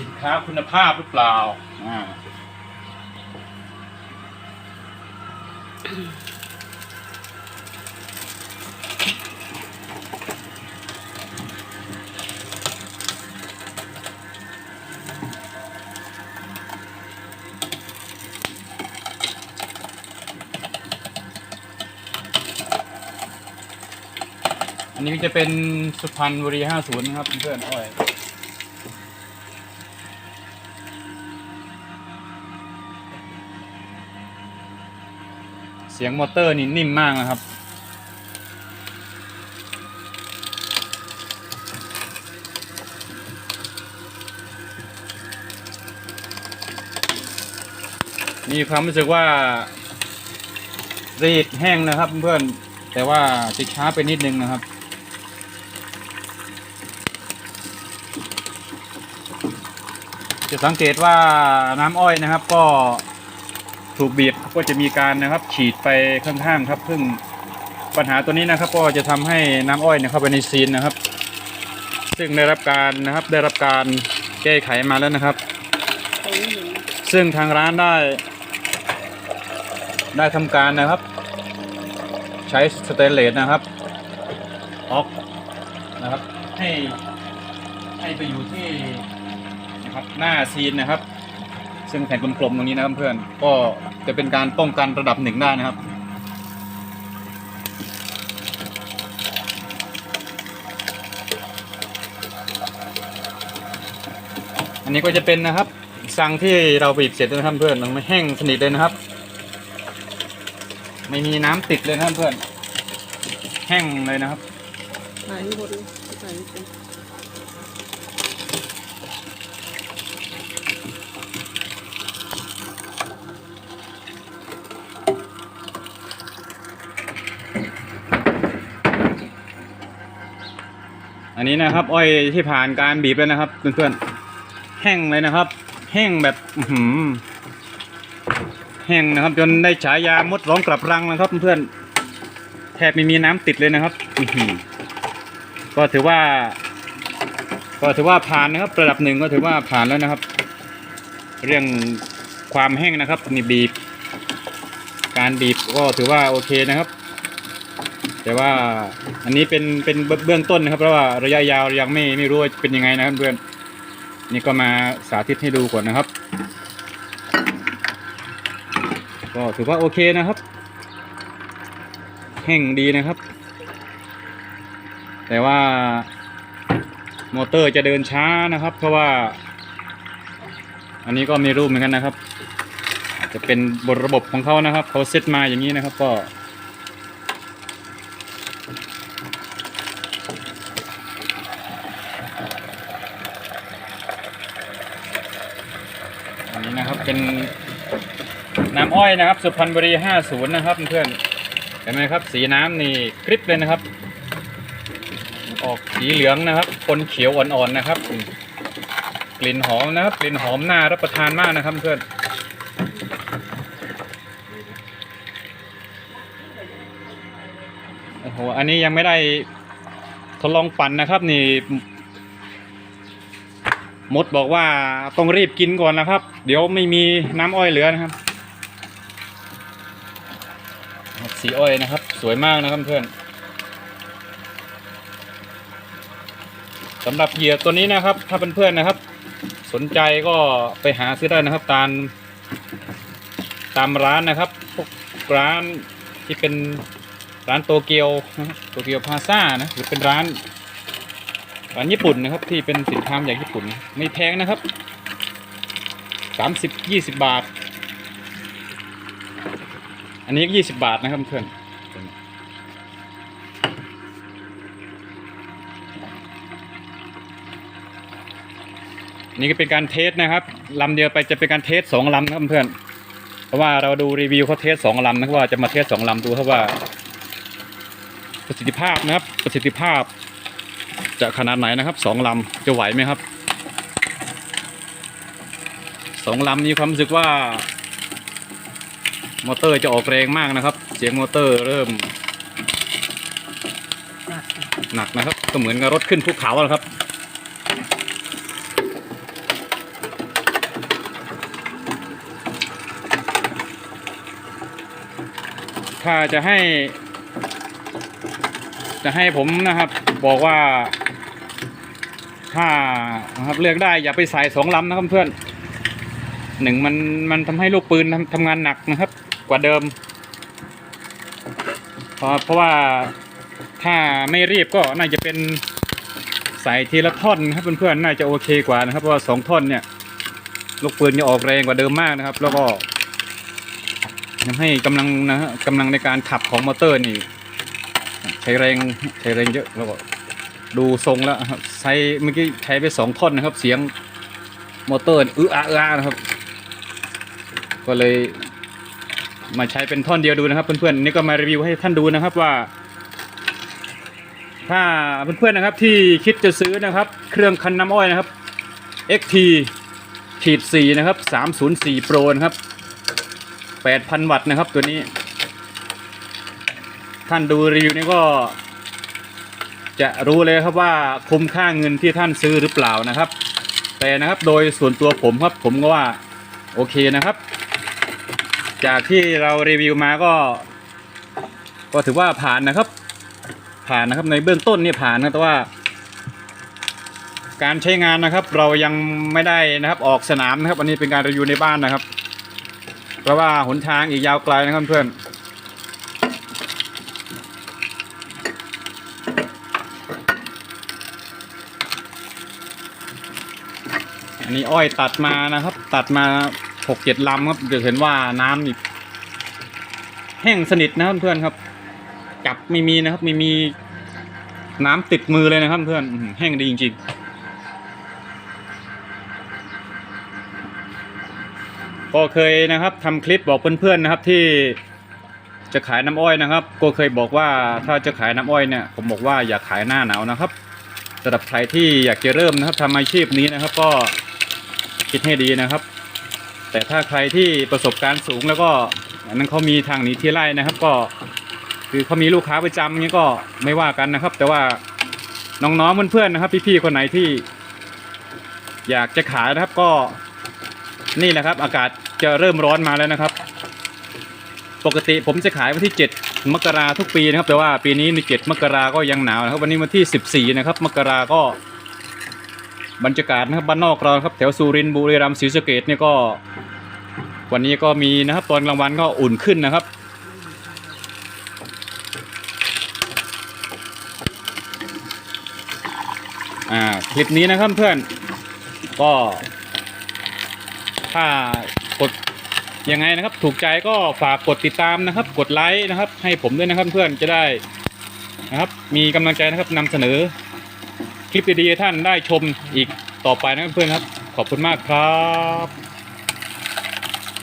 สินค้าคุณภาพหรือเปล่าอ่าอันนี้จะเป็นสุพรรณบุรี50นะครับเพื่อนๆอ้อย เสียงมอเตอร์นี่นิ่มมากนะครับ มีความรู้สึกว่ารีดแห้งนะครับเพื่อนแต่ว่าจะช้าไปนิดนึงนะครับจะสังเกตว่าน้ำอ้อยนะครับก็ ถูกบีบก็จะมีการนะครับ ฉีดไปข้างๆครับซึ่งปัญหาตัวนี้นะครับ ก็จะทำให้น้ำอ้อยเนี่ยเข้าไปในซีนนะครับ ซึ่งได้รับการนะครับได้รับการแก้ไขมาแล้วนะครับ ซึ่งทางร้านได้ ได้ทำการนะครับ ใช้สเตนเลสนะครับออกนะครับให้ให้ไปอยู่ที่นะครับหน้าซีนนะครับ ซึ่งแผ่นกลมๆตรงนี้นะครับเพื่อนก็จะเป็นการป้องกันระดับหนึ่งได้นะครับอันนี้ก็จะเป็นนะครับซังที่เราบีบเสร็จแล้วนะครับเพื่อนมันไม่แห้งสนิทเลยนะครับ ไม่มีน้ำติดเลยนะครับเพื่อน แห้งเลยนะครับถ่ายให้หมดเลยให้เป็น นนี้นะครับ อ้อยที่ผ่านการบีบแล้วนะครับเพื่อนๆแห้งเลยนะครับ แห้งแบบหือแห้งนะครับ จนได้ฉายามดร้องกลับรังนะครับเพื่อนๆแทบไม่มีน้ำติดเลยนะครับอือหือก็ถือว่า ก็ถือว่าผ่านนะครับ ระดับหนึ่งก็ถือว่าผ่านแล้วนะครับ เรื่องความแห้งนะครับนี่บีบ การบีบก็ถือว่าโอเคนะครับ แต่ว่าอันนี้เป็นเป็นเบื้องต้นนะครับ เพราะว่าระยะยาวยังไม่ไม่รู้ว่าเป็นยังไงนะครับเพื่อนนี่ก็มาสาธิตให้ดูก่อนนะครับ ก็ถือว่าโอเคนะครับ แห้งดีนะครับ แต่ว่ามอเตอร์จะเดินช้านะครับ เพราะว่า อันนี้ก็ไม่รู้เหมือนกันนะครับ อาจจะเป็นบทระบบของเขานะครับเขาเซตมาอย่างนี้นะครับ ก็ อันนี้นะครับ เป็นน้ำอ้อยนะครับสุพรรณบุรี 50 นะครับเพื่อนเห็นไหมครับ สีน้ำนี่กริบเลยนะครับ ออกสีเหลืองนะครับคนเขียวอ่อนๆนะครับ กลิ่นหอมนะครับ กลิ่นหอมน่ารับประทานมากนะครับเพื่อนโอ้โหอันนี้ยังไม่ได้ทดลองปั่นนะครับ นี่ มดบอกว่าต้องรีบกินก่อนนะครับ เดี๋ยวไม่มีน้ำอ้อยเหลือนะครับสีอ้อยนะครับ สวยมากนะครับเพื่อนสำหรับเหยื่อตัวนี้นะครับ ถ้าเพื่อนๆนะครับ สนใจก็ไปหาซื้อได้นะครับ ตามตามร้านนะครับพวกร้านที่เป็นร้านโตเกียวโตเกียวพาซ่านะหรือเป็นร้าน ร้านญี่ปุ่นนะครับที่เป็นสินค้าจากญี่ปุ่นไม่แพงนะครับสามสิบยี่สิบบาท อันนี้ยี่สิบบาทนะครับเพื่อนนี่ก็เป็นการเทสนะครับลำเดียวไปจะเป็นการเทสสองลำนะครับเพื่อนเพราะว่าเราดูรีวิวเขาเทสสองลำนะว่าจะมาเทสสองลำดูครับว่า ประสิทธิภาพนะครับประสิทธิภาพ จะขนาดไหนนะครับสองลำจะไหวไหมครับสองลำมีความรู้สึกว่ามอเตอร์จะออกแรงมากนะครับ เสียงมอเตอร์เริ่ม หนักนะครับ ก็เหมือนกับรถขึ้นภูเขาแล้วครับถ้าจะให้ จะให้ผมนะครับบอกว่า ถ้านะครับเลือกได้อย่าไปใส่สองลำนะครับเพื่อนหนึ่งมันมันทำให้ลูกปืนทำทำงานหนักนะครับ กว่าเดิมเพราะเพราะว่าถ้าไม่รีบก็น่าจะเป็นใส่ทีละท่อนนะครับเพื่อนๆน่าจะโอเคกว่านะครับเพราะว่าสองท่อนเนี่ย ลูกปืนจะออกแรงกว่าเดิมมากนะครับ แล้วก็ทำให้กำลังนะฮะกำลังในการขับของมอเตอร์นี่ ใช้แรงใช้แรงเยอะแล้วก็ดูทรงแล้วครับใช้เมื่อกี้ใช้ไปสองท่อนนะครับ เสียงมอเตอร์อื้ออาอื้ออานะครับ ก็เลยมาใช้เป็นท่อนเดียวดูนะครับ เพื่อนๆนี่ก็มารีวิวให้ท่านดูนะครับว่า ถ้าเพื่อนๆนะครับที่คิดจะซื้อนะครับ เครื่องคันน้ำอ้อยนะครับ XT ขีด4นะครับ304 Pro นะครับ 8,000 วัตต์นะครับตัวนี้ ท่านดูรีวิวนี้ก็ จะรู้เลยครับว่าคุ้มค่าเงินที่ท่านซื้อหรือเปล่านะครับ แต่นะครับโดยส่วนตัวผมครับผมก็ว่าโอเคนะครับ จากที่เรารีวิวมาก็ ก็ถือว่าผ่านนะครับ ผ่านนะครับในเบื้องต้นนี่ผ่านนะแต่ว่า การใช้งานนะครับ เรายังไม่ได้นะครับออกสนามนะครับ อันนี้เป็นการรีวิวในบ้านนะครับ เพราะว่าหนทางอีกยาวไกลนะครับเพื่อน อันนี้อ้อยตัดมานะครับ ตัดมาหกเจ็ดลำครับจะเห็นว่าน้ำนี่แห้งสนิทนะเพื่อนครับจับไม่มีนะครับ ไม่มีน้ำติดมือเลยนะครับเพื่อนแห้งดีจริงๆ ก็เคยนะครับทำคลิปบอกเพื่อนๆนะครับที่จะขายน้ำอ้อยนะครับ ก็เคยบอกว่าถ้าจะขายน้ำอ้อยเนี่ย ผมบอกว่าอย่าขายหน้าหนาวนะครับสำหรับใครที่อยากจะเริ่มนะครับทำอาชีพนี้นะครับ ก็ คิดให้ดีนะครับ แต่ถ้าใครที่ประสบการณ์สูงแล้วก็อันนั้นเขามีทางหนีที่ไล่นะครับ ก็คือเขามีลูกค้าประจำนี้ก็ไม่ว่ากันนะครับ แต่ว่าน้องๆเพื่อนๆนะครับ พี่ๆคนไหนที่ อยากจะขายนะครับก็นี่แหละครับ อากาศจะเริ่มร้อนมาแล้วนะครับ ปกติผมจะขายวันที่ 7 มกราทุกปีนะครับ แต่ว่าปีนี้ใน7มกราก็ยังหนาวนะครับ วันนี้วันที่ 14 นะครับ มกราก็ บรรยากาศนะครับบ้านนอกเราครับแถวสุรินทร์บุรีรัมย์ศรีสะเกดเนี่ยก็ วันนี้ก็มีนะครับตอนกลางวันก็อุ่นขึ้นนะครับอ่าคลิปนี้นะครับเพื่อนก็ถ้ากดยังไงนะครับ ถูกใจก็ฝากกดติดตามนะครับ กดไลค์นะครับ ให้ผมด้วยนะครับเพื่อนจะได้นะครับ มีกำลังใจนะครับนำเสนอ ลิปดีๆให้ท่านได้ชมอีกต่อไปนะเพื่อนครับ ขอบคุณมากครับ